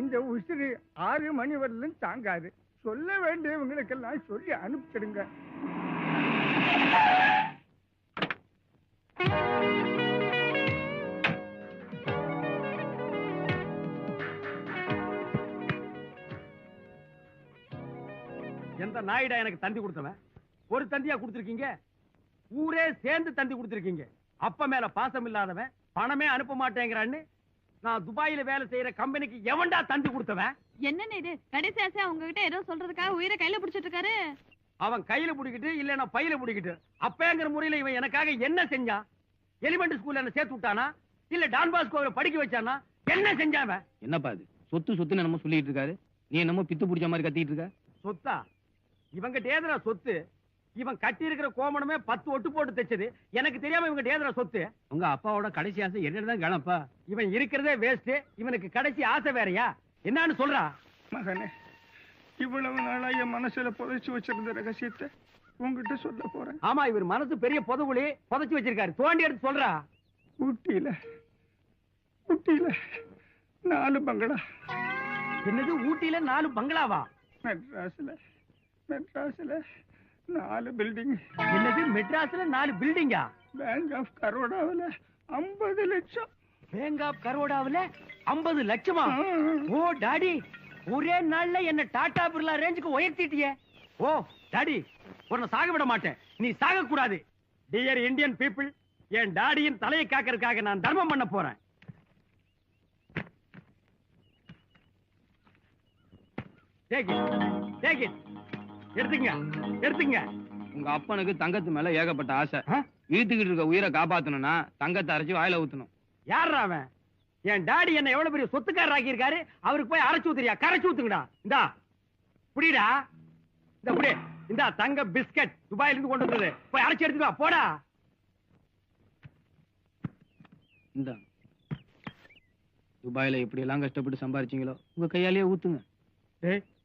இந்த உசிறு ஆறு மணி வரலும் தாங்காது. சொல்ல வேண்டியவங்களுக்கெல்லாம் சொல்லி அனுப்பிச்சிடுங்க. எந்த நாயிடா எனக்கு தந்தி கொடுத்தவன்? ஒரு தந்தியா கொடுத்திருக்கீங்க? ஊரே சேர்ந்து தந்தி கொடுத்திருக்கீங்க. அப்ப மேல பாசம் இல்லாதவன் பணமே அனுப்ப மாட்டேங்கிறான்னு நான் துபாயில வேலை செய்யற கம்பெனிக்கு எவன்டா தந்தி கொடுத்தவன்? என்னன்னு இது? கடைசி ஆசையா உங்ககிட்ட ஏதோ சொல்றதுக்காக உயிரை கையில புடிச்சிட்டு இருக்காரு? அவன் கையில பிடிக்கிட்டு இல்ல பையில பிடிக்கிட்டு. அப்பேங்கிற முறையில இவன் எனக்காக என்ன செஞ்சான்? எலிமெண்டரி ஸ்கூல்ல என்ன சேர்த்து விட்டானா? இல்ல டான் பாஸ்கோவை படிக்க வச்சானா? என்ன செஞ்சான் அவன்? என்னப்பா இது? சொத்து சொத்துன்னு என்னமோ சொல்லிட்டு இருக்காரு. நீ என்னமோ பித்து பிடிச்ச மாதிரி கத்திட்டு இருக்க? சொத்தா? இவங்கிட்ட ஏதுடா சொத்து? இவன் கட்டி இருக்கிற கோமணமே பத்து ஒட்டு போட்டு தைச்சது. எனக்கு தெரியாம இவங்க ஏதுடா சொத்து? உங்க அப்பாவோட கடைசி ஆசை என்னதான் கிளம்பா இவன் இருக்கிறதே வேஸ்ட் இவனுக்கு கடைசி ஆசை வேறயா? என்னன்னு சொல்றா? மகனே இவ்வளவு நாளா என் மனசுல புதைச்சு வச்சிருந்த ரகசியத்தை உங்ககிட்ட சொல்ல போறேன். ஆமா இவர் மனசு பெரிய புதவுளி புதைச்சு வச்சிருக்காரு. தோண்டி எடுத்து சொல்றா. ஊட்டியில ஊட்டியில நாலு பங்களா. என்னது ஊட்டியில நாலு பங்களாவா? மெட்ராஸ்ல மெட்ராஸ்ல நாலு பில்டிங் என்னது மெட்ராஸ்ல நாலு பில்டிங்கா பேங்க் ஆஃப் கரோடாவில் ஐம்பது லட்சம். பேங்க் ஆஃப் கரோடாவுல ஐம்பது லட்சமா. ஓ டாடி ஒரே நாள்ல என்ன டாடா பிர்லா ரேஞ்சுக்கு உயர்த்திட்டியே. ஓ டாடி உன்னை சாக விட மாட்டேன். நீ சாக கூடாது டியர் இந்தியன் பீப்புள் என் டாடியின் தலையை காக்கறதுக்காக நான் தர்மம் பண்ண போறேன். Take it. Take it. எடுத்துங்க எடுத்துங்க உங்க அப்பனுக்கு தங்கத்து மேல ஏகப்பட்ட ஆசை? இழுத்துக்கிட்டு இருக்க உயிரை காப்பாத்தணும்னா தங்கத்தை அரைச்சு வாயில ஊத்தணும். யாரா அவன்? என் டாடி என்ன எவ்வளவு பெரிய சொத்துக்காரர் ஆக்கியிருக்காரு? அவருக்கு போய் அரைச்சு ஊத்துறியா? கரைச்சு ஊத்துங்கடா. இந்தா. புடிடா. இந்த புடி. இந்தா தங்க பிஸ்கட் துபாயில இருந்து கொண்டு வந்தது. போய் அரைச்சு எடுத்துட்டு வா. போடா. இந்த. துபாயில இப்படி எல்லாம் கஷ்டப்பட்டு சம்பாரிச்சீங்களோ உங்க கையாலேயே ஊத்துங்க.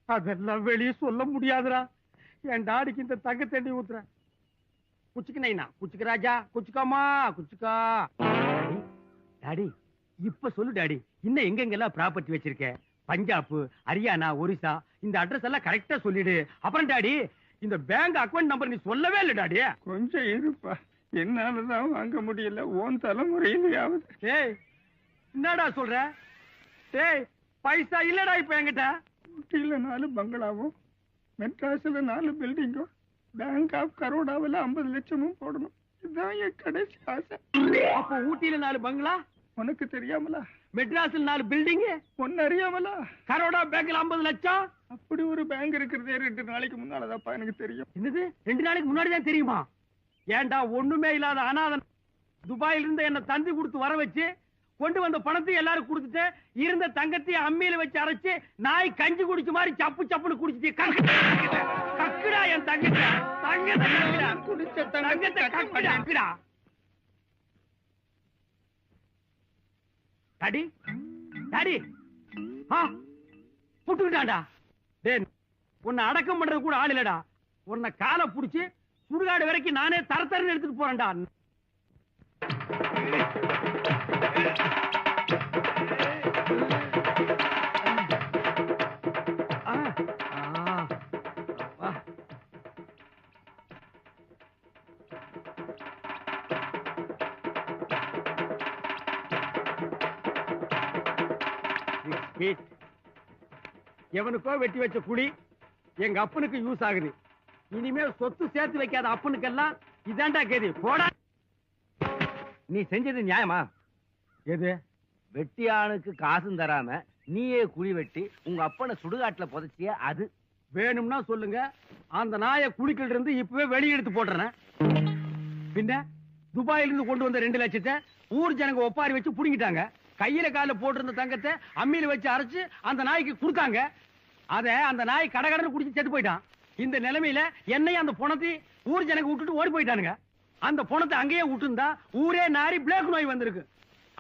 அதெல்லாம் வெளியே சொல்ல முடியாதுடா. என் டாடிக்கு இந்த தங்க தண்ணி ஊத்துறேன். குச்சிக்கு நைனா குச்சிக்கு ராஜா குச்சிக்காமா குச்சிக்கா. டாடி, இப்ப சொல்லு டாடி இன்னும் எங்கெங்கெல்லாம் ப்ராப்பர்ட்டி வச்சிருக்க? பஞ்சாப் ஹரியானா ஒரிசா இந்த அட்ரஸ் எல்லாம் கரெக்டா சொல்லிடு. அப்புறம் டாடி இந்த பேங்க் அக்கவுண்ட் நம்பர் நீ சொல்லவே இல்லை டாடி. கொஞ்சம் இருப்பா. என்னாலதான் வாங்க முடியல. ஓன் தலைமுறையிலேயாவது. டேய் என்னடா சொல்ற? டேய் பைசா இல்லடா இப்ப என்கிட்ட. நாலு பங்களாவும் மெட்ராஸ்ல நாலு பில்டிங்கும் பேங்க் ஆஃப் கரோடாவில் ஐம்பது லட்சமும் போடணும். இதுதான் என் கடைசி ஆசை. அப்போ ஊட்டியில நாலு பங்களா உனக்கு தெரியாமலா? மெட்ராஸ்ல நாலு பில்டிங் ஒன்னு அறியாமலா? கரோடா பேங்க்ல ஐம்பது லட்சம்? அப்படி ஒரு பேங்க் இருக்கிறதே ரெண்டு நாளைக்கு முன்னாலதாப்பா எனக்கு தெரியும். என்னது? ரெண்டு நாளைக்கு முன்னாடி தான் தெரியுமா? ஏன்டா ஒண்ணுமே இல்லாத அனாதன் துபாயில இருந்து என்ன தந்தி கொடுத்து வர வச்சு கொண்டு வந்த பணத்தையும் எல்லாரும் கொடுத்துட்டு இருந்த தங்கத்தையும் அம்மியில வச்சு அரைச்சு நாய் கஞ்சி குடிச்ச மாதிரி சப்பு சப்புன்னு குடிச்சிட்டு கக்குடா, என் தங்கத்தை. தங்கத்தை. குடிச்ச தங்கத்தை கக்குடா. டாடி. டாடி. ஆ புட்டுக்கிட்டான்டா. டேய் உன்னை அடக்கம் பண்றது கூட ஆள் இல்லடா. உன்னை காலை புடிச்சு சுடுகாடு வரைக்கும் நானே தர தரன்னு எடுத்துட்டு போறேன்டா. எவனுக்கோ வெட்டி வச்ச குழி எங்க அப்பனுக்கு யூஸ் ஆகுது. இனிமேல் சொத்து சேர்த்து வைக்காத அப்பனுக்கெல்லாம் இதாண்டா கேது. போடா. நீ செஞ்சது நியாயமா? எது? வெட்டியானுக்கு காசும் தராம நீயே குழி வெட்டி உங்க அப்பனை சுடுகாட்டுல புதைச்சிய அது. வேணும்னா சொல்லுங்க. அந்த நாயை குழிக்கிட்ட இருந்து இப்பவே வெளியே எடுத்து போடுறேன் பின்ன துபாயில இருந்து கொண்டு வந்த ரெண்டு லட்சத்தை ஊர் ஜனங்க ஒப்பாரி வச்சு புடுங்கிட்டாங்க. கையில கால போட்டிருந்த தங்கத்தை அம்மியில வச்சு அரைச்சு அந்த நாய்க்கு கொடுத்தாங்க. அத அந்த நாய் கடகடன்னு குடிச்சு செத்து போயிட்டான். இந்த நிலைமையில என்னையும் அந்த பணத்தை ஊர் ஜனங்க விட்டுட்டு ஓடி போயிட்டானுங்க. அந்த பணத்தை அங்கேயே விட்டுருந்தா ஊரே நாரி பிளேக் நோய் வந்திருக்கு.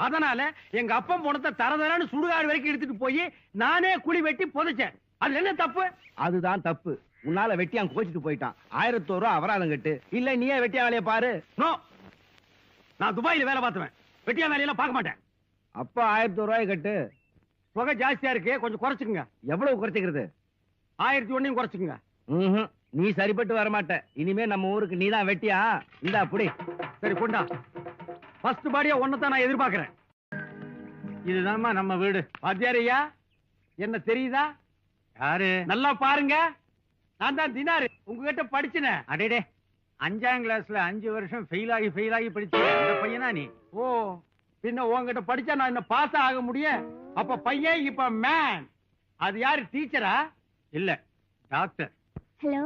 அதனால எங்க அப்பன் பணத்தை தரதரான்னு சுடுகாடு வரைக்கும் எடுத்துட்டு போய் நானே குழி வெட்டி புதைச்சேன். அதுல என்ன தப்பு? அதுதான் தப்பு. உன்னால வெட்டியான் கோச்சிட்டு போயிட்டான். ஆயிரத்தோரு அபராதம் கட்டு. இல்ல நீயே வெட்டியா வேலையை பாரு? நோ. நான் துபாயில வேலை பார்த்துவேன். வெட்டியா வேலையெல்லாம் பார்க்க மாட்டேன். அப்ப ஆயிரத்தி ரூபாய் கட்டு. தொகை ஜாஸ்தியா இருக்கு கொஞ்சம் குறைச்சுக்குங்க. எவ்வளவு குறைச்சிக்கிறது? ஆயிரத்தி ஒன்னையும் குறைச்சுக்குங்க. நீ சரிப்பட்டு வர மாட்ட இனிமே நம்ம ஊருக்கு நீதான் வெட்டியா? இந்தா புடி. சரி கொண்டா. ஃபர்ஸ்ட் பாடியா தான் நான் எதிர்பார்க்கிறேன். இதுதாம்மா நம்ம வீடு. வாத்தியார் ஐயா என்ன தெரியுதா? யாரு? நல்லா பாருங்க. நான் தான் தினாரு. உங்ககிட்ட படிச்சினே அடேடே அஞ்சாம் கிளாஸ்ல அஞ்சு வருஷம் ஃபெயில் ஆகி ஃபெயில் ஆகி படிச்ச அந்த பையனா நீ? ஓ பின்ன உங்ககிட்ட படிச்சா நான் என்ன பாஸ் ஆக முடியும்? அப்ப பையன் இப்ப மேன் அது யாரு டீச்சரா? இல்ல டாக்டர் ஹலோ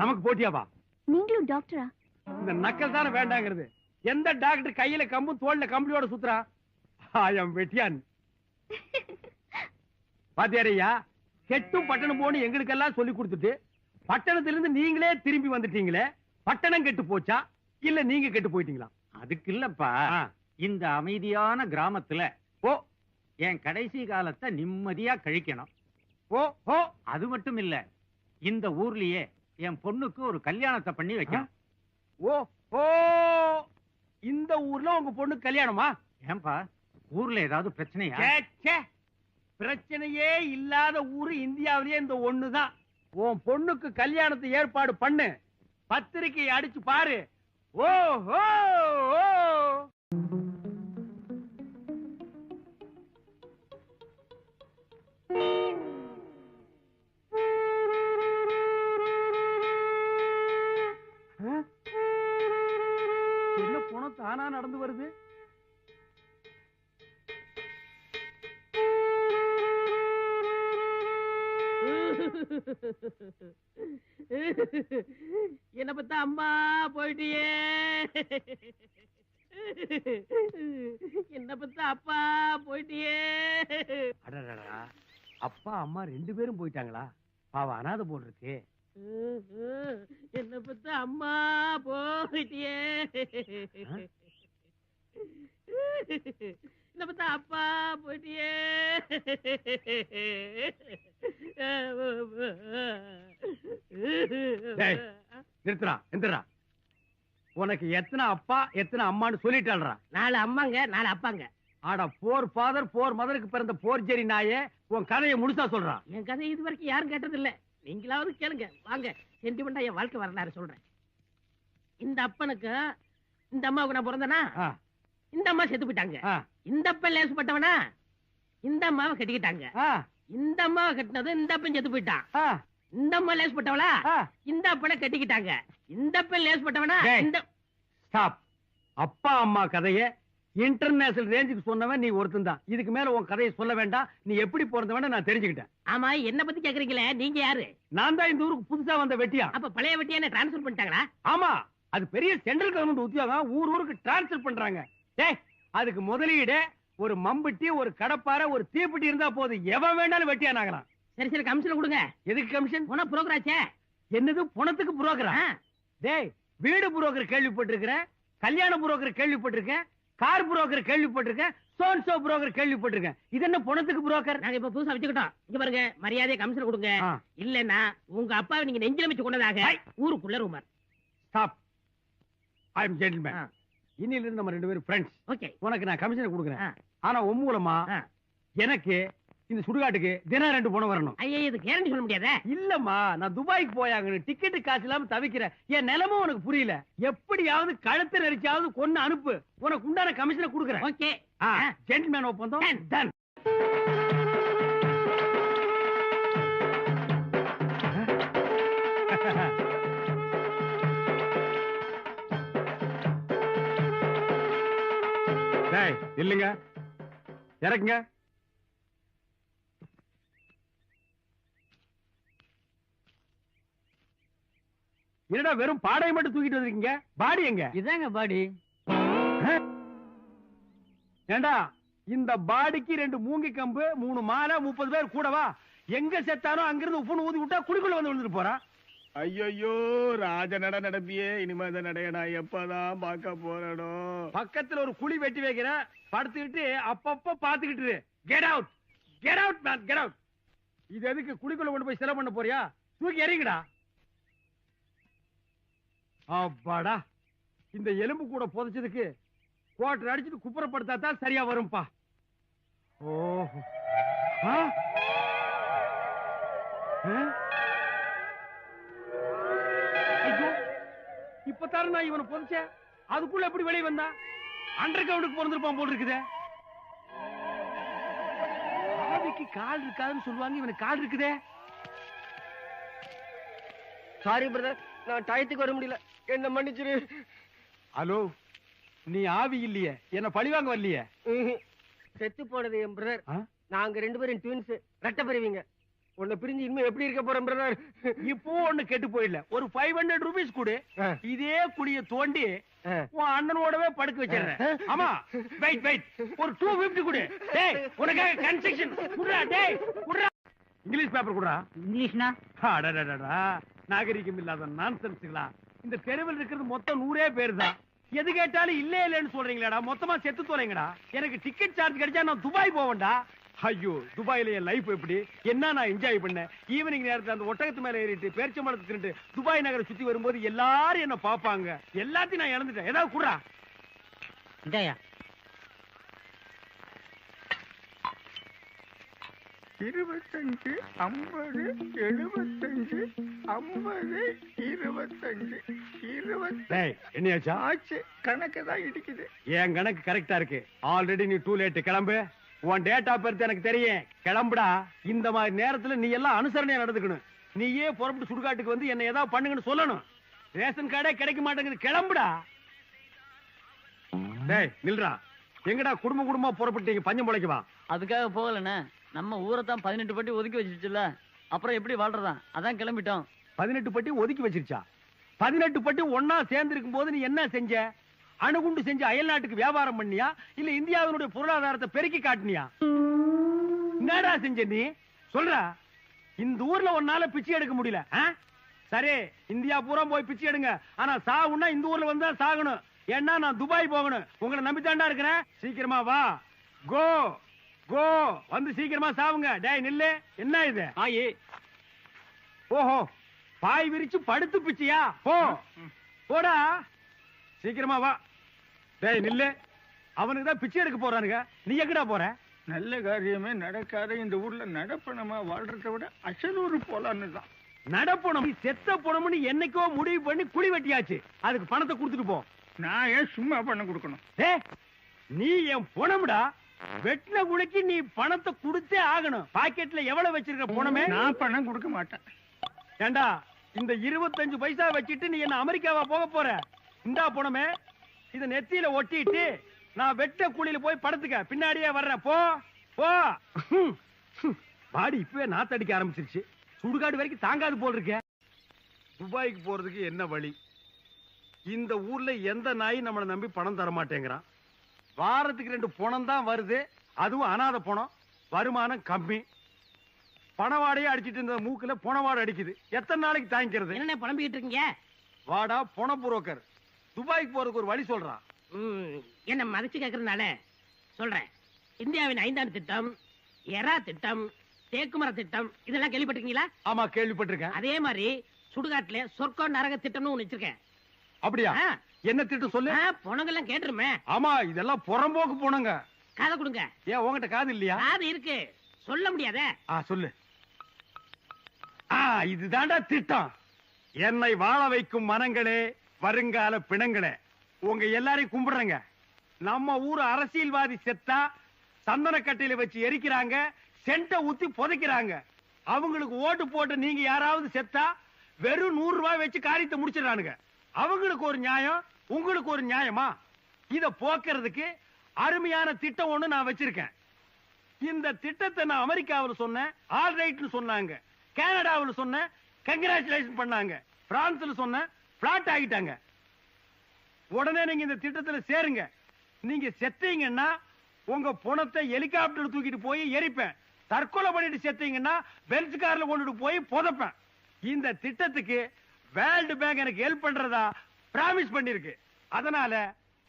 நமக்கு போட்டியாவா நீங்களும் டாக்டரா இந்த நக்கல் தானே வேண்டாங்கிறது. எந்த டாக்டர் கையில கம்பும் தோல்ல கம்பளியோட சுத்துறா? ஆயம் வெட்டியான். பாத்தியாரையா கெட்டும் பட்டணம் போன்னு எங்களுக்கெல்லாம் சொல்லி கொடுத்துட்டு பட்டணத்திலிருந்து நீங்களே திரும்பி வந்துட்டீங்களே பட்டணம் கெட்டு போச்சா? இல்ல நீங்க கெட்டு போயிட்டீங்களா? அதுக்கு இல்லப்பா. இந்த அமைதியான கிராமத்துல ஓ என் கடைசி காலத்தை நிம்மதியா கழிக்கணும். ஓ ஓ அது மட்டும் இல்ல இந்த ஊர்லயே என் பொண்ணுக்கு ஒரு கல்யாணத்தை பண்ணி வைக்கணும். ஓ ஓ இந்த ஊர்ல உங்க பொண்ணு கல்யாணமா? ஏன்பா ஊர்ல ஏதாவது பிரச்சனையா? பிரச்சனையே இல்லாத ஊரு இந்தியாவிலேயே இந்த ஒண்ணுதான். உன் பொண்ணுக்கு கல்யாணத்தை ஏற்பாடு பண்ணு. பத்திரிக்கை அடிச்சு பாரு. ஓ! என்ன பத்தா அம்மா போயிட்டியே. என்ன பத்தா அப்பா போயிட்டியே. அடடடா அப்பா அம்மா ரெண்டு பேரும் போயிட்டாங்களா? பாவ அனாதை போல் இருக்கு. என்ன பத்தா அம்மா போயிட்டியே. என்ன பத்தா அப்பா போயிட்டியே டேய். நிறுத்துறா எந்திரா உனக்கு எத்தனை அப்பா எத்தனை அம்மான்னு சொல்லிட்டாள்றா நாலு அம்மாங்க நாலு அப்பாங்க. ஆடா போர் ஃபாதர் போர் மதருக்கு பிறந்த போர் ஜெரி நாயே உன் கதையை முழுசா சொல்றான் என் கதை இது வரைக்கும் யாரும் கேட்டது இல்ல நீங்களாவது கேளுங்க வாங்க. சென்டிமெண்டா என் வாழ்க்கை வரலாறு சொல்றேன். இந்த அப்பனுக்கு இந்த அம்மாவுக்கு நான் பிறந்தனா? இந்த அம்மா செத்து போயிட்டாங்க. இந்த அப்பன் லேசுப்பட்டவனா இந்த அம்மாவை கட்டிக்கிட்டாங்க. இந்த அம்மாவை கட்டினது இந்த அப்பன் செத்து போயிட்டான். இந்த அம்மா லேசுப்பட்டவளா. இந்த அப்பனை கட்டிக்கிட்டாங்க. இந்த அப்பன் லேசுப்பட்டவனா. இந்த ஸ்டாப் அப்பா அம்மா கதைய இன்டர்நேஷனல் ரேஞ்சுக்கு சொன்னவன் நீ ஒருத்தன் தான். இதுக்கு மேல உன் கதையை சொல்ல வேண்டாம். நீ எப்படி பிறந்தவன நான் தெரிஞ்சுக்கிட்டேன். ஆமா என்ன பத்தி கேக்குறீங்களே? நீங்க யாரு? நான் தான் இந்த ஊருக்கு புதுசா வந்த வெட்டியா? அப்ப பழைய வெட்டியா என்ன டிரான்ஸ்பர் பண்ணிட்டாங்களா? ஆமா. அது பெரிய சென்ட்ரல் கவர்மெண்ட் உத்தியோகம். ஊர் ஊருக்கு டிரான்ஸ்ஃபர் பண்றாங்க. அதுக்கு முதலீடு ஒரு மம்பட்டி ஒரு கடப்பாரை ஒரு தீப்பெட்டி இருந்தா போதும் எவன் வேணாலும் வெட்டியானாகலாம். சரி சரி கமிஷன் கொடுங்க. எதுக்கு கமிஷன் போனா புரோக்கராச்சே என்னது பணத்துக்கு புரோக்கரா டேய் வீடு புரோக்கர் கேள்விப்பட்டிருக்கிறேன் கல்யாண புரோக்கர் கேள்விப்பட்டிருக்கேன் கார் புரோக்கர் கேள்விப்பட்டிருக்கேன் சோன் சோ புரோக்கர் கேள்விப்பட்டிருக்கேன். இது என்ன பணத்துக்கு புரோக்கர் நாங்க இப்ப புதுசா வச்சுக்கிட்டோம். இங்க பாருங்க மரியாதையை கமிஷன் கொடுங்க. இல்லன்னா உங்க அப்பாவை நீங்க நெஞ்சில வச்சு கொண்டதாக. ஊருக்குள்ள rumour stop I am gentleman ஆ. இன்னில இருந்து நம்ம ரெண்டு பேரும் ஃப்ரெண்ட்ஸ் ஓகே உனக்கு நான் கமிஷன் கொடுக்குறேன். ஆனா உன் மூலமா. எனக்கு இந்த சுடுகாட்டுக்கு தினம் ரெண்டு பணம் வரணும். ஐயா இது கேரண்டி சொல்ல முடியாதே? இல்லம்மா நான் துபாய்க்கு போயாங்க டிக்கெட் காசு இல்லாம தவிக்கிறேன் என் நிலமும் உனக்கு புரியல. எப்படியாவது கழுத்து நெரிச்சாவது கொன்னு அனுப்பு. உனக்கு உண்டான கமிஷனை கொடுக்குறேன். ஓகே ஜென்டில்மேன் ஒப்பந்தம். டன் இல்லைங்க. இறக்குங்க. என்னடா வெறும் பாடையை மட்டும் தூக்கிட்டு வந்திருக்கீங்க? பாடி எங்க? இதாங்க பாடி. ஏண்டா இந்த பாடிக்கு ரெண்டு மூங்கி கம்பு மூணு மாலை முப்பது பேர் கூடவா எங்க செத்தானோ அங்கிருந்து உப்புன்னு ஊதி விட்டா குடிக்குள்ள வந்து விழுந்துட்டு போறான் ஐயோ ராஜ நட நடப்பியே இனிமே அந்த நடைய நான் எப்பதான் பார்க்க போறேனோ. பக்கத்துல ஒரு குழி வெட்டி வைக்கிறேன் படுத்துக்கிட்டு அப்பப்ப பாத்துக்கிட்டு get out get out man get out இது எதுக்கு குழிக்குள்ள கொண்டு போய் செலவு பண்ண போறியா? தூக்கி எறிங்கடா. அப்பாடா. இந்த எலும்பு கூட புதைச்சதுக்கு குவாட்டர் அடிச்சுட்டு குப்புறப்படுத்தா தான் சரியா வரும்பா. ஓஹோ. இப்பதானே நான் இவனை புதைச்சேன் அதுக்குள்ள எப்படி வெளியே வந்தா? அண்டர் கிரவுண்டுக்கு பிறந்திருப்பான் போல் இருக்குதே. ஆவிக்கு கால் இருக்காதுன்னு சொல்லுவாங்க இவனுக்கு கால் இருக்குதே. சாரி பிரதர் நான் டயத்துக்கு வர முடியல. என்ன மன்னிச்சிரு. ஹலோ நீ ஆவி இல்லையே. என்ன பழிவாங்க வரலையே? செத்து போனது என் பிரதர்? நாங்க ரெண்டு பேரும் ட்வின்ஸ் ரெட்ட பெறுவீங்க உன்னை பிரிஞ்சு இனிமே எப்படி இருக்க போறேன் பிரதர் இப்போ ஒண்ணு கெட்டு போயிடல. ஒரு ஃபைவ் ஹண்ட்ரட் ருபீஸ் கொடு. இதே குடிய தோண்டி உன் அண்ணனோடவே படுக்க வச்சிடுறேன். ஆமா. வெயிட் வெயிட் ஒரு டூ பிப்டி கொடு. டேய் உனக்காக கன்ஸ்ட்ரக்ஷன் குடுறா டேய் குடுறா. இங்கிலீஷ் பேப்பர் குடுறா. இங்கிலீஷ்னா? அடடடடா நாகரிகம் இல்லாத நான்சென்ஸ்களா இந்த தெருவில் இருக்கிறது மொத்தம் நூறே பேர் தான் எது கேட்டாலும் இல்ல இல்லன்னு சொல்றீங்களாடா? மொத்தமா செத்து தொலைங்கடா. எனக்கு டிக்கெட் சார்ஜ் கிடைச்சா நான் துபாய் போவேன்டா. ஐயோ துபாயில என் லைஃப் எப்படி? என்ன நான் என்ஜாய் பண்ணேன்? ஈவினிங் நேரத்துல அந்த ஒட்டகத்து மேல ஏறிட்டு பேரிச்சம்பழத்தை தின்னுட்டு துபாய் நகரை சுத்தி வரும்போது எல்லாரும் என்ன பாப்பாங்க எல்லாத்தையும் நான் இழந்துட்டேன். ஏதாவது குடுறா. இந்தாயா. இருபத்தஞ்சு ஐம்பது எழுபத்தஞ்சு ஐம்பது இருபத்தஞ்சு இருபத்தி டேய் என்னையாச்சா? ஆச்சு. கணக்கு தான் இடிக்குது. என் கணக்கு கரெக்டா இருக்கு. ஆல்ரெடி நீ டூ லேட் கிளம்பு. உன் டேட் ஆஃப் பர்த் எனக்கு தெரியும். கிளம்புடா. இந்த மாதிரி நேரத்துல நீ எல்லாம் அனுசரணையா நடந்துக்கணும். நீயே புறப்பட்டு சுடுகாட்டுக்கு வந்து என்ன ஏதாவது பண்ணுங்கன்னு சொல்லணும். ரேஷன் கார்டே கிடைக்க மாட்டேங்குது. கிளம்புடா. டேய் நில்றா. எங்கடா குடும்ப குடும்பமா புறப்பட்டீங்க பஞ்சம் முளைக்கவா அதுக்காக போகலண்ணே. நம்ம ஊரை தான் பதினெட்டு பட்டி ஒதுக்கி வச்சிருச்சுல அப்புறம் எப்படி வாழ்றதா அதான் கிளம்பிட்டோம். பதினெட்டு பட்டி ஒதுக்கி வச்சிருச்சா? பதினெட்டு பட்டி ஒன்னா சேர்ந்து இருக்கும் போது நீ என்ன செஞ்ச? அணுகுண்டு செஞ்சு அயல் நாட்டுக்கு வியாபாரம் பண்ணியா? இல்ல இந்தியாவினுடைய பொருளாதாரத்தை பெருக்கி காட்டினியா? என்னடா செஞ்ச நீ? சொல்றா. இந்த ஊர்ல ஒன்னால பிச்சை எடுக்க முடியல? சரி இந்தியா பூரா போய் பிச்சை எடுங்க. ஆனா சாவுன்னா இந்த ஊர்ல வந்தா சாகணும். ஏன்னா நான் துபாய் போகணும். உங்களை நம்பித்தாண்டா இருக்கிறேன். சீக்கிரமா வா. கோ கோ. வந்து சீக்கிரமா சாவுங்க. டேய் நில்லு. என்ன இது? ஆயே. ஓஹோ பாய் விரிச்சு படுத்து பிச்சியா? போ. போடா. சீக்கிரமா வா. டேய் நில்லு. அவனுக்கு தான் பிச்சை எடுக்க போறானுங்க. நீ எங்கடா போற? நல்ல காரியமே நடக்காத இந்த ஊர்ல நடப்பணமா வாழ்றதை விட அசலூர் போலான்னு தான். நடப்பணம் செத்த பணம்னு என்னைக்கோ முடிவு பண்ணி குழி வெட்டியாச்சு. அதுக்கு பணத்தை கொடுத்துட்டு போ. நான் ஏன் சும்மா பண்ண கொடுக்கணும்? டே நீ என் பணம்டா. வெட்டின குழிக்கு நீ பணத்தை கொடுத்தே ஆகணும். பாக்கெட்ல எவ்வளவு வச்சிருக்க பணமே? நான் பணம் கொடுக்க மாட்டேன். ஏண்டா இந்த இருபத்தஞ்சு பைசா வச்சுட்டு நீ என்ன அமெரிக்காவா போக போற? இந்தா போனமே. இத நெத்தியில ஒட்டிட்டு நான் வெட்ட குழியில போய் படுத்துக்க. பின்னாடியே வர்றேன். போ போ. பாடி இப்பவே நாத்தடிக்க ஆரம்பிச்சிருச்சு. சுடுகாடு வரைக்கும் தாங்காது போல் இருக்க துபாய்க்கு போறதுக்கு என்ன வழி? இந்த ஊர்ல எந்த நாயும் நம்மளை நம்பி பணம் தர மாட்டேங்கிறான் வாரத்துக்கு ரெண்டு பணம் தான் வருது. அதுவும் அனாதை பணம். வருமானம் கம்மி. பணவாடையே அடிச்சிட்டு இருந்த மூக்குல பணவாடை அடிக்குது. எத்தனை நாளைக்கு தாங்கிக்கிறது? என்னென்ன புலம்பிக்கிட்டு இருக்கீங்க வாடா பண புரோக்கர். துபாய்க்கு போறதுக்கு ஒரு வழி சொல்றான். என்ன மதிச்சு கேட்கறதுனால சொல்றேன். இந்தியாவின் ஐந்தாண்டு திட்டம் எரா திட்டம் தேக்குமர திட்டம் இதெல்லாம் கேள்விப்பட்டிருக்கீங்களா? ஆமா கேள்விப்பட்டிருக்கேன். அதே மாதிரி சுடுகாட்டுல சொர்க்கம் நரக திட்டம்னு ஒண்ணு வச்சிருக்கேன். அப்படியா? என்ன திட்டம் சொல்லு? ஆ, பொணங்கெல்லாம் கேட்டுருமே. ஆமா இதெல்லாம் புறம்போக்கு போனங்க காதை கொடுங்க. ஏன் உன்கிட்ட காது இல்லையா? காது இருக்கு. சொல்ல முடியாதே. சொல்லு. இதுதான்டா திட்டம். என்னை வாழ வைக்கும் மனங்களே வருங்கால பிணங்களை உங்க எல்லாரையும் கும்பிடுறேங்க. நம்ம ஊர் அரசியல்வாதி செத்தா சந்தன கட்டையில வச்சு எரிக்கிறாங்க சென்ட ஊத்தி புதைக்கிறாங்க. அவங்களுக்கு ஓட்டு போட்டு நீங்க யாராவது செத்தா வெறும் நூறு ரூபாய் வச்சு காரியத்தை முடிச்சிடறானுங்க. அவங்களுக்கு ஒரு நியாயம் உங்களுக்கு ஒரு நியாயமா? இத போக்குறதுக்கு அருமையான திட்டம் ஒண்ணு நான் வச்சிருக்கேன். இந்த திட்டத்தை நான் அமெரிக்காவில் சொன்னேன் ஆல் ரைட்னு சொன்னாங்க. கனடாவில் சொன்னேன் கங்கராச்சுலேஷன் பண்ணாங்க. பிரான்ஸ்ல சொன்னேன் பிளாட் ஆகிட்டாங்க. உடனே நீங்க இந்த திட்டத்துல சேருங்க. நீங்க செத்தீங்கன்னா உங்க பணத்தை ஹெலிகாப்டர் தூக்கிட்டு போய் எரிப்பேன். தற்கொலை பண்ணிட்டு செத்தீங்கன்னா பென்ஸ் கார்ல கொண்டுட்டு போய் புதைப்பேன். இந்த திட்டத்துக்கு வேர்ல்டு பேங்க் எனக்கு ஹெல்ப் பண்றதா பிராமிஸ் பண்ணிருக்கு. அதனால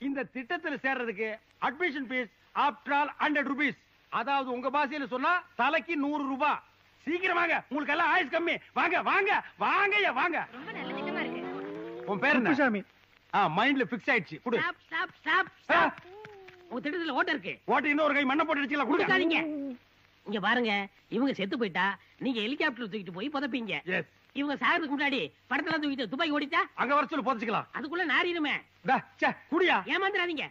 இந்த திட்டத்துல சேர்றதுக்கு admission fees after all hundred rupees அதாவது உங்க பாஷையில சொன்னா தலைக்கு நூறு ரூபாய் சீக்கிரம் வாங்க. உங்களுக்கு எல்லாம் ஆயுஸ் கம்மி. வாங்க வாங்க வாங்க. வாங்க உன் பேர் என்ன? குப்புசாமி ஆ மைண்ட்ல ஃபிக்ஸ் ஆயிடுச்சு. குடு. ஸ்டாப் ஸ்டாப் ஸ்டாப் உங்க திட்டத்துல ஓட்ட இருக்கு. ஓட்டு இன்னொரு கை மண்ணை போட்டு அடிச்சுக்கலாம் கொடுங்க. கொடுக்காதீங்க இங்க பாருங்க இவங்க செத்து போயிட்டா நீங்க ஹெலிகாப்டர் தூக்கிட்டு போய் புதைப்பீங்க. எஸ் இவங்க சாகிறதுக்கு முன்னாடி படத்தெல்லாம் தூக்கிட்டு துபாய் ஓடிட்டா அங்க வர சொல்லு புதைச்சுக்கலாம். அதுக்குள்ள நாரிடுமே குடியா. ஏமாந்துடாதீங்க.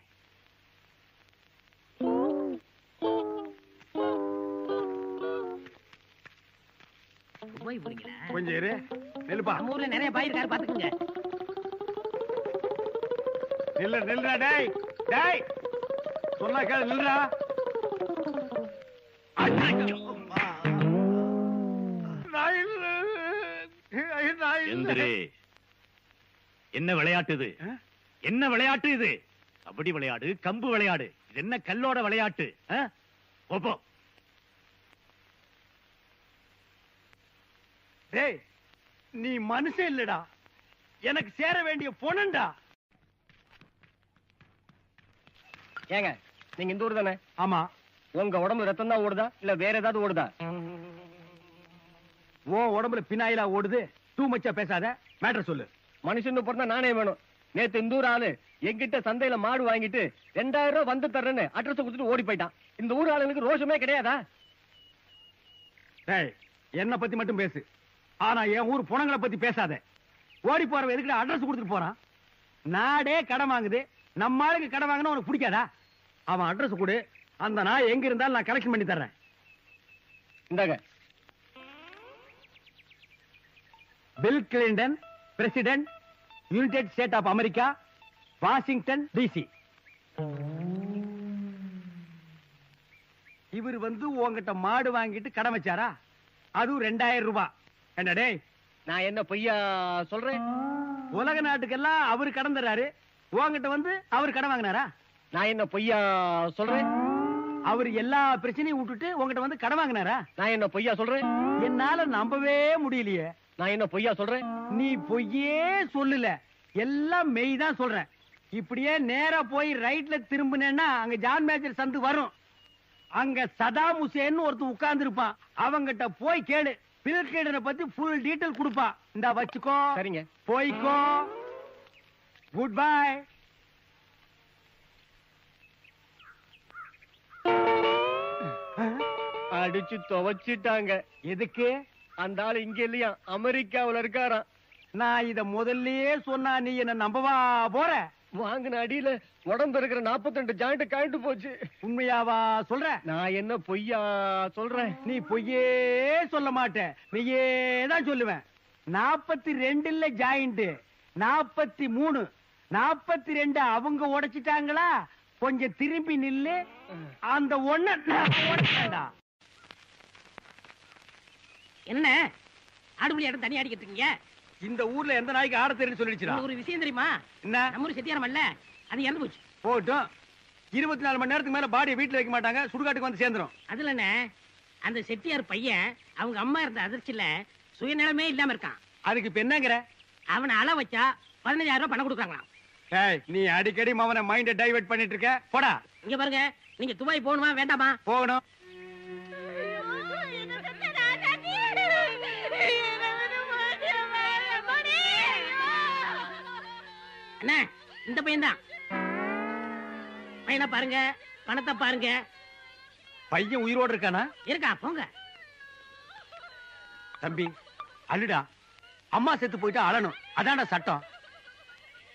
கொஞ்சம் இரு. நெல்லுப்பா. நம்ம ஊர்ல நிறைய பாய் இருக்காரு பாத்துக்கோங்க. நில்லு நில்லுடா டேய் டேய். சொன்னா கேளு. எந்திரி. என்ன விளையாட்டு இது? என்ன விளையாட்டு இது? கபடி விளையாடு கம்பு விளையாடு. இது என்ன கல்லோட விளையாட்டு? ஆ? போ, போ. டேய் நீ மனுஷன் இல்லடா. எனக்கு சேர வேண்டிய பொணண்டா ஏங்க நீங்க இந்த ஊர் தானே? ஆமா. உங்க உடம்புல ரத்தம் தான் ஓடுதா? இல்ல வேற ஏதாவது ஓடுதா? ஓ உடம்புல பின்னாயிலா ஓடுது? டூ மச்சா பேசாத. மேட்டர் சொல்லு. மனுஷன் பிறந்தா நானே வேணும். நேத்து இந்த ஊர் ஆளு என்கிட்ட சந்தையில மாடு வாங்கிட்டு ரெண்டாயிரம் ரூபாய் வந்து தர்றேன்னு அட்ரஸ் கொடுத்துட்டு ஓடி போயிட்டான். இந்த ஊர் ஆளுங்களுக்கு ரோஷமே கிடையாதா? டேய் என்ன பத்தி மட்டும் பேசு. ஆனா என் ஊர் புணங்களை பத்தி பேசாத. ஓடி போறவன் எதுக்கு அட்ரஸ் கொடுத்துட்டு போறான்? நாடே கடன் வாங்குது. நம்ம ஆளுக்கு கடன் வாங்கினா உனக்கு பிடிக்காதா? அவன் அட்ரஸ் கொடு. அந்த நாய் எங்க இருந்தாலும் நான் கலெக்ஷன் பண்ணி தர்றேன். இந்தாங்க. Bill Clinton president United State of America Washington DC இவர் வந்து உங்ககிட்ட மாடு வாங்கிட்டு கடன் வச்சாரா? அதுவும் ரெண்டாயிரம் ரூபாய் என்னடே டேய் நான் என்ன பொய்யா சொல்றேன்? உலக நாட்டுக்கெல்லாம் அவர் கடன் தர்றாரு. உங்ககிட்ட வந்து அவர் கடன் வாங்கினாரா? நான் என்ன பொய்யா சொல்றேன்? அவர் எல்லா பிரச்சனையும் விட்டுட்டு உங்ககிட்ட வந்து கடன் வாங்கினாரா? நான் என்ன பொய்யா சொல்றேன்? என்னால நம்பவே முடியலையே. நான் என்ன பொய்யா சொல்றேன்? நீ பொய்யே சொல்லல. எல்லாம் மெய் தான் சொல்றேன். இப்படியே நேரா போய் ரைட்ல திரும்பினேன்னா அங்க ஜான் மேஜர் சந்து வரும். அங்க சதாம் ஹுசேன் ஒருத்தன் உட்கார்ந்து இருப்பான் அவங்கிட்ட போய் கேளு. பில்கேடனை பத்தி ஃபுல் டீடைல் கொடுப்பான். இந்தா வச்சுக்கோ. சரிங்க. போய்க்கோ. குட் பை அடிச்சு துவைச்சிட்டாங்க. எதுக்கு? அந்த ஆள் இங்க இல்லையா? அமெரிக்காவுல இருக்காராம். நான் இத முதல்லயே சொன்னா நீ என்ன நம்பவா? போற. வாங்கின அடியில உடம்பு இருக்கிற 42 ஜாயிண்ட் கழண்டு போச்சு. உண்மையாவா சொல்ற? நான் என்ன பொய்யா சொல்றேன் நீ பொய்யே சொல்ல மாட்ட. நீயே தான் சொல்லுவேன். நாற்பத்தி ரெண்டுல ஜாயிண்ட் நாற்பத்தி மூணு. நாற்பத்தி ரெண்டு அவங்க உடைச்சிட்டாங்களா? கொஞ்சம் திரும்பி நில்லு. அந்த ஒண்ண. என்ன? ஆடுபுலி இடம் தனி அடிக்கிட்டு இருக்கீங்க? இந்த ஊர்ல எந்த நாய்க்கு ஆட தெரியும் உங்களுக்கு ஒரு விஷயம் தெரியுமா? என்ன? நம்ம ஊர் செட்டியாரமல்ல அது இறந்து போச்சு. போட்டும் இருபத்தி நாலு மணி நேரத்துக்கு மேல பாடியை வீட்டுல வைக்க மாட்டாங்க. சுடுகாட்டுக்கு வந்து சேர்ந்துரும். அதுல அந்த செட்டியார் பையன் அவங்க அம்மா இருந்த அதிர்ச்சியில சுயநலமே இல்லாம இருக்கான். அதுக்கு இப்ப என்னங்கிற? அவனை அள வச்சா பதினஞ்சாயிரம் ரூபாய் பணம் கொடுக்குறாங்களாம். ஏய் நீ அடிக்கடி மவனை மைண்ட டைவர்ட் பண்ணிட்டு இருக்க? போடா. இங்க பாருங்க நீங்க துபாய் போகணுமா வேண்டாமா? போகணும். அண்ணா இந்த பையன் தான் பையனை பாருங்க பணத்தை பாருங்க. பையன் உயிரோடு இருக்கானா? இருக்கா போங்க. தம்பி அழுடா. அம்மா செத்து போயிட்டா அழணும். அதான்டா சட்டம்.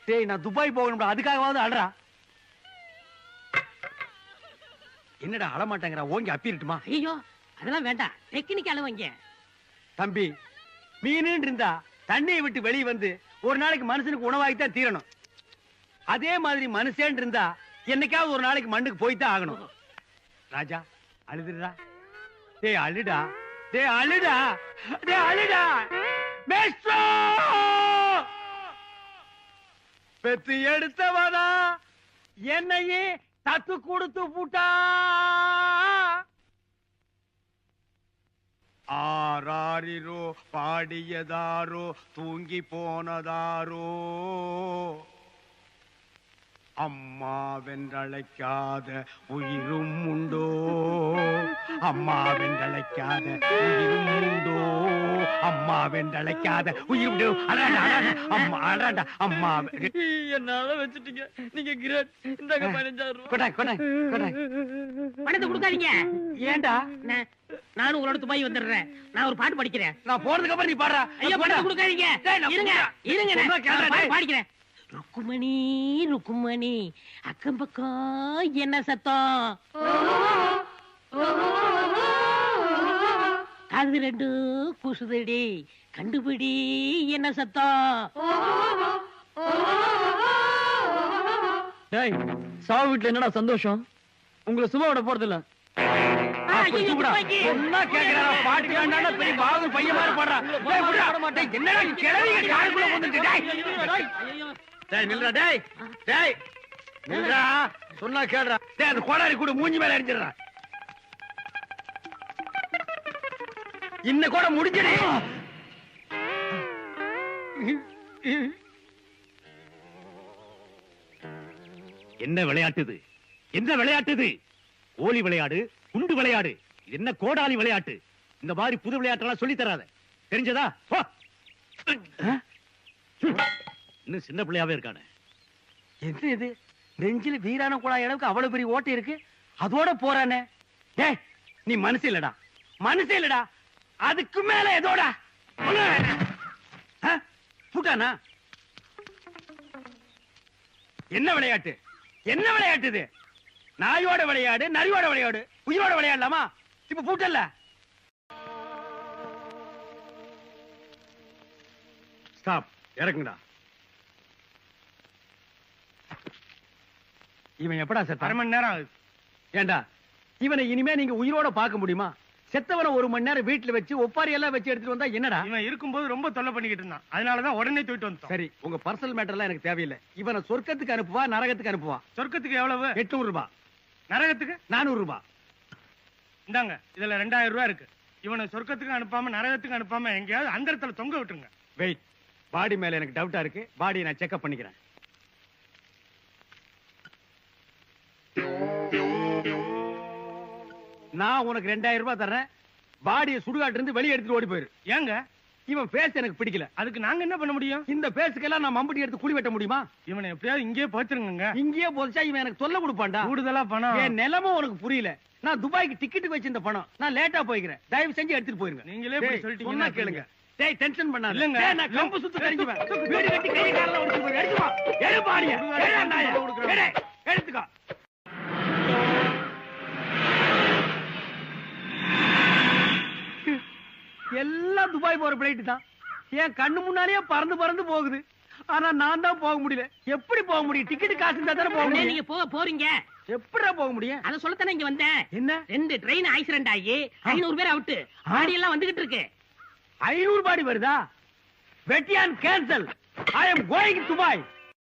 டேய் நான் துபாய் போகணும்டா. அதுக்காகவாவது அழறா. என்னடா அழ மாட்டேங்கிறா ஓங்கி அப்பிரட்டுமா ஐயோ அதெல்லாம் வேண்டாம். டெக்னிக் அளவங்க தம்பி மீன் இருந்தா தண்ணியை விட்டு வெளியே வந்து ஒரு நாளைக்கு மனுஷனுக்கு உணவாகித்தான் தீரணும். அதே மாதிரி மனுஷன் இருந்தா என்னைக்காவது ஒரு நாளைக்கு மண்ணுக்கு போய்தான் ஆகணும். ராஜா அழுதுடா டேய் அழுடா. டேய் அழுடா. டேய் அழுடா. பெத்து எடுத்தவனா? என்னையே தத்து கொடுத்து பூட்டா? ஆராரிரோ பாடியதாரோ தூங்கி போனதாரோ? அம்மா வென்றழைக்காத உயிரும் உண்டோ? அம்மா வென்றழைக்காத உயிரும் உண்டோ? அம்மா வென்றழைக்காத உயிர் உண்டோ? அம்மா அடாடா, அம்மா. என்னால வச்சுட்டீங்க. நீங்க கிரேட். இந்தாங்க பதினஞ்சாயிரம் கொடாய். பணத்தை கொடுக்காதீங்க. ஏன்டா அண்ணே, நானும் உங்களோட துபாய் வந்துடுறேன். நான் ஒரு பாட்டு படிக்கிறேன். நான் போனதுக்கு அப்புறம் நீ பாடுறா. ஐயா பணத்தை கொடுக்காதீங்க. இருங்க. இருங்க. பாடிக்கிறேன். ருக்குமணி ருக்குமணி. அக்கம் பக்கம் என்ன சத்தம்? காது ரெண்டு கூசுதடி. கண்டுபிடி என்ன சத்தம்? டேய் சாவு வீட்டுல என்னடா சந்தோஷம்? உங்களை சும்மா விட போறது இல்ல பாட்டு என்னடா நீ கிளவிங்க காருக்குள்ள வந்துட்டு டேய் நில்றா டேய் டேய் நில்றா. சொன்னா கேடுறா டேய் அந்த கோடாரி கூட மூஞ்சி மேல அடிச்சிடுறா இன்ன கூட முடிஞ்சிடு என்ன விளையாட்டு என்ன விளையாட்டு இது? விளையாடு குண்டு விளையாடு. இது என்ன கோடாலி விளையாட்டு? இந்த மாதிரி புது விளையாட்டெல்லாம் சொல்லி தராத. தெரிஞ்சதா? இன்னும் சின்ன பிள்ளையாவே இருக்கானே. என்ன இது? நெஞ்சில வீரான குழாய் அளவுக்கு அவ்வளவு பெரிய ஓட்டை இருக்கு? அதோட போறானே. டேய் நீ மனசு இல்லடா. மனசு இல்லடா. அதுக்கு மேல எதோடா? புட்டானா? என்ன விளையாட்டு? என்ன விளையாட்டு இது? நாயோட விளையாடு நரியோட விளையாடு உயிரோட விளையாடலாமா? இப்ப பூட்டல்ல ஸ்டாப் இறக்குங்கடா இவன் எப்படா செத்த அரை மணி நேரம் ஆகுது. ஏண்டா? இவனை இனிமே நீங்க உயிரோட பார்க்க முடியுமா? செத்தவனை ஒரு மணி நேரம் வீட்டுல வச்சு ஒப்பாரி எல்லாம் வச்சு எடுத்துட்டு வந்தா என்னடா? இவன் இருக்கும்போது ரொம்ப தொல்லை பண்ணிக்கிட்டு இருந்தான். அதனாலதான் உடனே தூக்கிட்டு வந்துட்டோம். சரி உங்க பர்சனல் மேட்டர் எல்லாம் எனக்கு தேவையில்லை. இவனை சொர்க்கத்துக்கு அனுப்புவா நரகத்துக்கு அனுப்புவா? சொர்க்கத்துக்கு எவ்வளவு? எட்நூறு ரூபாய் நரகத்துக்கு? நானூறு ரூபாய் இந்தாங்க இதுல ரெண்டாயிரம் ரூபாய் இருக்கு. இவனை சொர்க்கத்துக்கு அனுப்பாம நரகத்துக்கு அனுப்பாம எங்கேயாவது அந்த இடத்துல தொங்க விட்டுருங்க. வெயிட் பாடி மேல எனக்கு டவுட்டா இருக்கு. பாடியை நான் செக்அப் பண்ணிக்கிறேன். நான் உனக்கு ரெண்டாயிரம் ரூபாய் தர்றேன். பாடியை சுடுகாட்டு இருந்து வெளியே எடுத்துட்டு ஓடி போயிரு. ஏங்க? இவன் பேச எனக்கு பிடிக்கல. அதுக்கு நாங்க என்ன பண்ண முடியும்? இந்த பேசுக்கெல்லாம் நான் மம்பட்டி எடுத்து குழி வெட்ட முடியுமா? இவனை எப்படியாவது இங்கேயே போச்சிருங்க இங்கேயே போதிச்சா இவன் எனக்கு தொல்லை கொடுப்பான்டா. கூடுதலா பணம். என் நிலைமை உனக்கு புரியல. நான் துபாய்க்கு டிக்கெட் வச்சிருந்த பணம். நான் லேட்டா போய்க்கிறேன். தயவு செஞ்சு எடுத்துட்டு போயிருங்க. நீங்களே சொல்லிட்டீங்கன்னா சொன்னா கேளுங்க. டேய் டென்ஷன் பண்ணாத. இல்லங்க. நான் கம்பு சுத்து தெரிஞ்சுவேன் வீடு கட்டி கை காலில் உடைச்சு போய் எடுத்து வா எடு பாடிய எடு நாய எடு எடுத்துக்கோ. எல்லாம் துபாய் போற பிளைட் தான். என் கண்ணு முன்னாலேயே பறந்து பறந்து போகுது. ஆனா நான் தான் போக முடியல. எப்படி போக முடியும்? டிக்கெட் காசு இருந்தா தானே போக முடியும்? நீங்க போக போறீங்க. எப்படிடா போக முடியும்? அத சொல்லத்தானே இங்க வந்தேன். என்ன? ரெண்டு ட்ரெயின் ஆக்சிடென்ட் ஆகி ஐநூறு பேர் அவுட்டு ஆடி எல்லாம் வந்துகிட்டு இருக்கு. ஐநூறு பாடி வருதா? வெட்டியான் cancel I am going Dubai